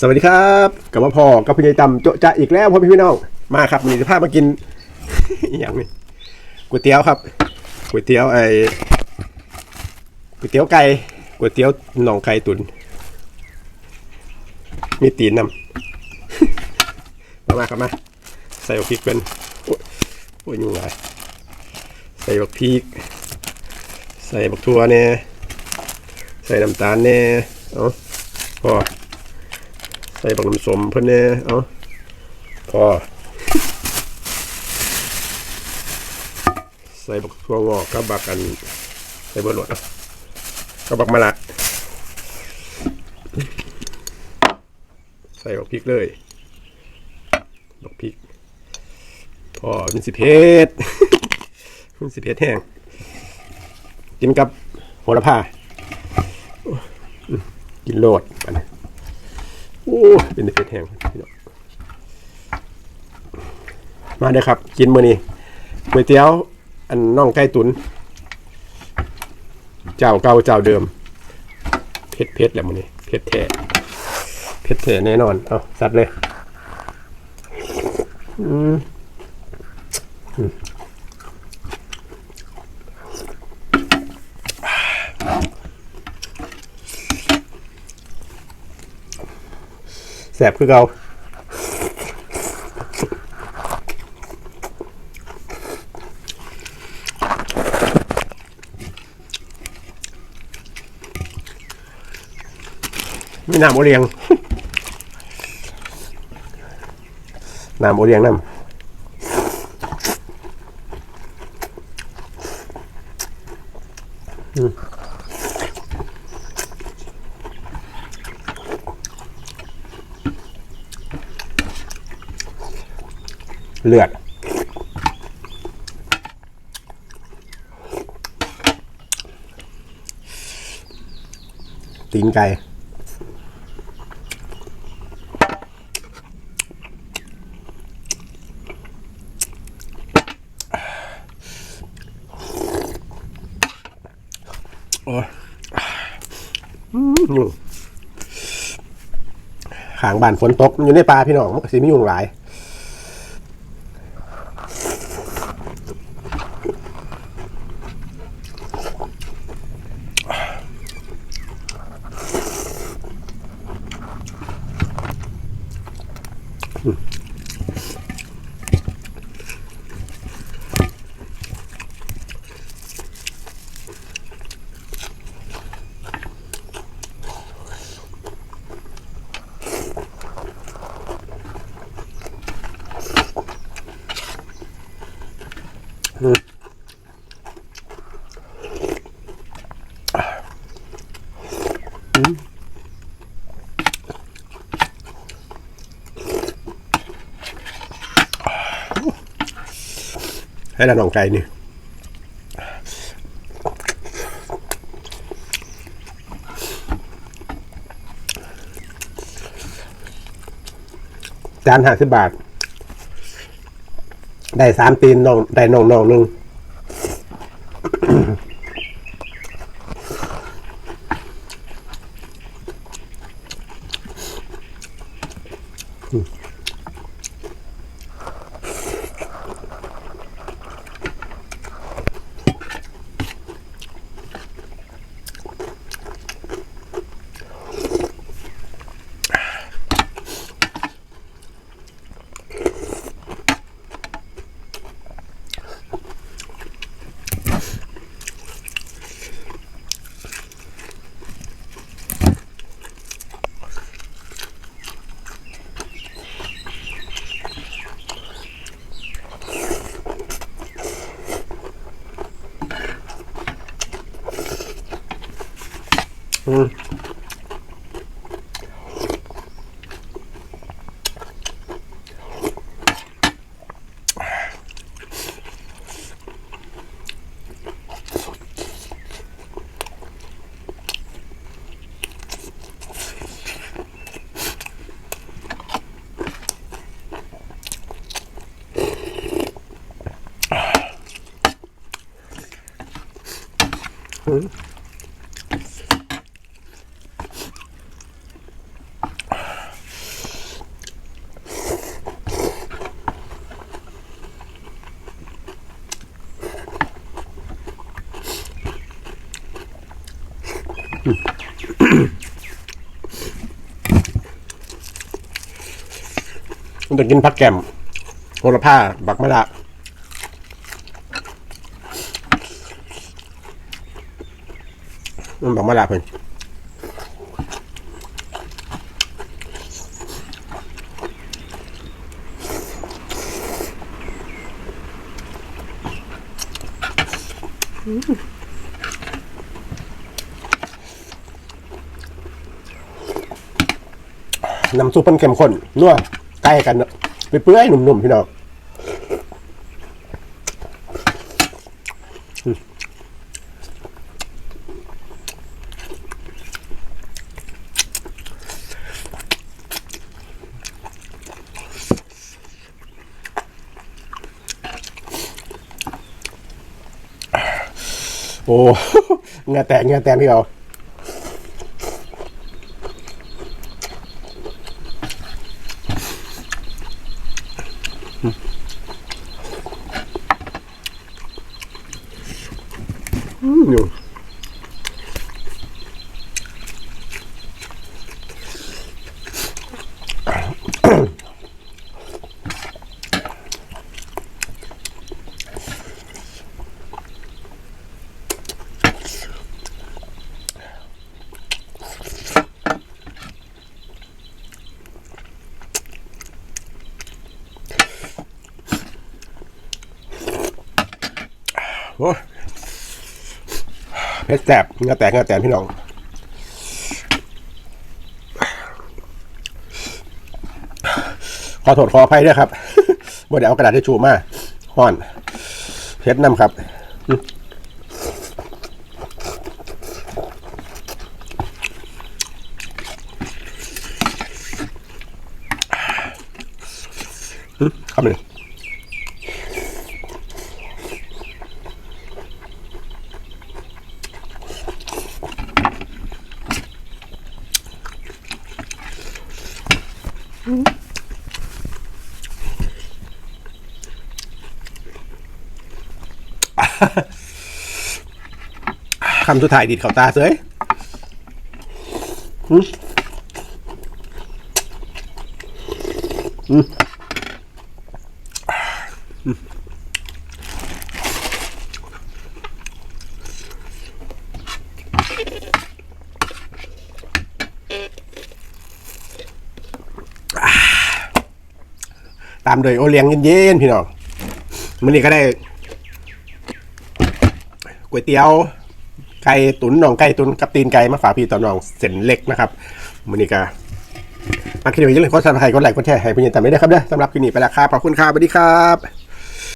สวัสดีครับกลับมาพอกับพี่ใหญ่ต่ำโจะจะอีกแล้วพ่อพี่พี่น้องมาครับวันนี้จะพมากิน อย่างนี้ก๋วยเตี๋ยวครับก๋วยเตี๋ยวไอ้ก๋วยเตี๋ยวไก่ก๋วยเตี๋ยวหนองไก่ตุนมีตีนนำมามาครับมาใส่บักพริกเป็นโอ้ยโอ้ยยุ่งหลายใส่บักพริก ใส่บักทั่วเนี่ยใส่น้ำตาลเนี่ยเอาพอ ใส่บักน้ำสมเพิ่นแน่เอาพอ ใส่บักทั่วงอกกับบักกัน ใส่เบอร์โหลดเอากับบักมะละใส่บักพริกเลยบักพริกพอมันสิเผ็ดมันสิเผ็ดแห้งกินกับโหระพากินโลดอันนี้ โอ้เป็นเฟสแห้งพี่น้องมาเด้อครับ กินมื้อนี้ก๋วยเตี๋ยว อันน่องไก่ตุน เจ้าเก่าเจ้าเดิม เผ็ดเผ็ดแหละมื้อนี้เผ็ดแท้เผ็ดแท้แน่นอน เอาสัตว์เลย อืม แสบคือเกาไม่น้ำโอเลียงน้ำโอเลียงน้ำ เลือด ตีนไก่โอ้ยอืมยุ่งขางบ้านฝนตกอยู่ในป่าพี่น้องมันก็สิไม่ยุ่งหลาย ให้ละน้องไก่นี่จานห้าสิบบาท ได้สามตีนน้องได้น้องน้องหนึ่ง อื มมันจะกินผักแกมโหระพาบักมะระมันบักมะระเพิ่นน้ำซุปมันเข้มข้นนัว ใกล้กันเนอะไปเปื่อยๆหนุ่มๆพี่น้องโอ้เงาแตกเงาแตกพี่เรา อืมอยู่โอ้ย เพชรแสบเงาแตกเงาแตกพี่น้องขอโทษขออภัยด้วยครับบ่ได้เอากระดาษทิชชู่มาห่อนเพชรนำครับอืมอืมครับหนึ่ง คำสุดท้ายดิดเขาตาเสยอืมอืมอืมอ่าตามโดยโอเลี้ยงเย็นๆพี่น้องมื้อนี้ก็ได้ ก๋วยเตี๋ยวไก่ตุ๋นน่องไก่ตุ๋นกับตีนไก่มาฝากพี่ต่อน้องเส้นเล็กนะครับมันนี่ก็มาคิดว่าอย่าลืมกดซับสไครต์กดไลค์กดแชร์ให้พี่ยินแต่ไม่ได้ครับเด้อสำหรับคลิปนี้ไปแล้วครับขอบคุณครับสวัสดีครับ